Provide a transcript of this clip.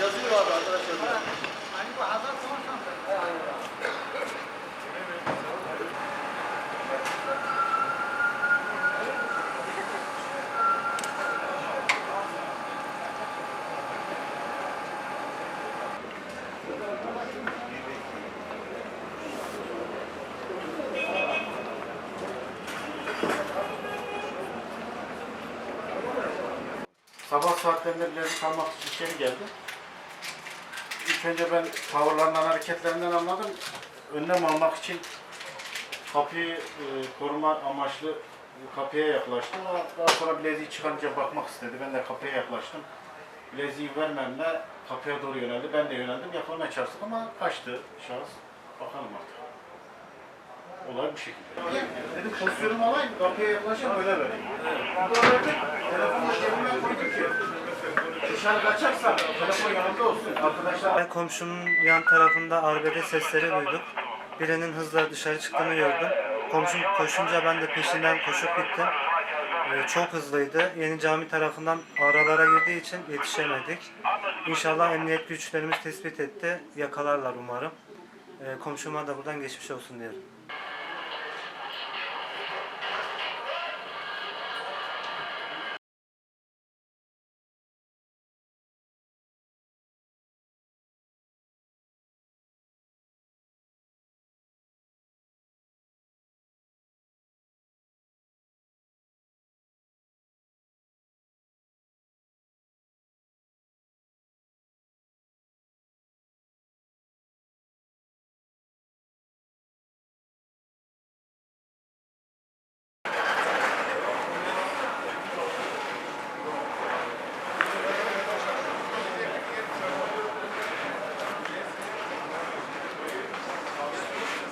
Yazıyor abi arkadaşlar. Hani bu azar konuşan. Sabah saatlerinde bilezik almak için içeri geldi. İlk önce ben tavırlarından, hareketlerinden anladım. Önlem almak için kapıyı e, koruma amaçlı kapıya yaklaştım. Daha sonra bileziği çıkarınca bakmak istedi. Ben de kapıya yaklaştım. Bileziği vermemle kapıya doğru yöneldi. Ben de yöneldim. Yakalamaya çalıştık ama kaçtı şahıs. Bakalım artık. Olay bu şekilde. Dedim pozisyonumu alayım, kapıya yaklaşayım öyle vereyim. Verdim. Telefonu cebime koydum ki. Dışarı kaçarsam telefon yanımda olsun. Arkadaşlar komşumun yan tarafında arbede sesleri duyduk. Birinin hızla dışarı çıktığını gördüm. Komşum koşunca ben de peşinden koşup gittim. Ee, çok hızlıydı. Yeni cami tarafından aralara girdiği için yetişemedik. İnşallah emniyet güçlerimiz tespit etti. Yakalarlar umarım. Ee, komşuma da buradan geçmiş olsun diyelim.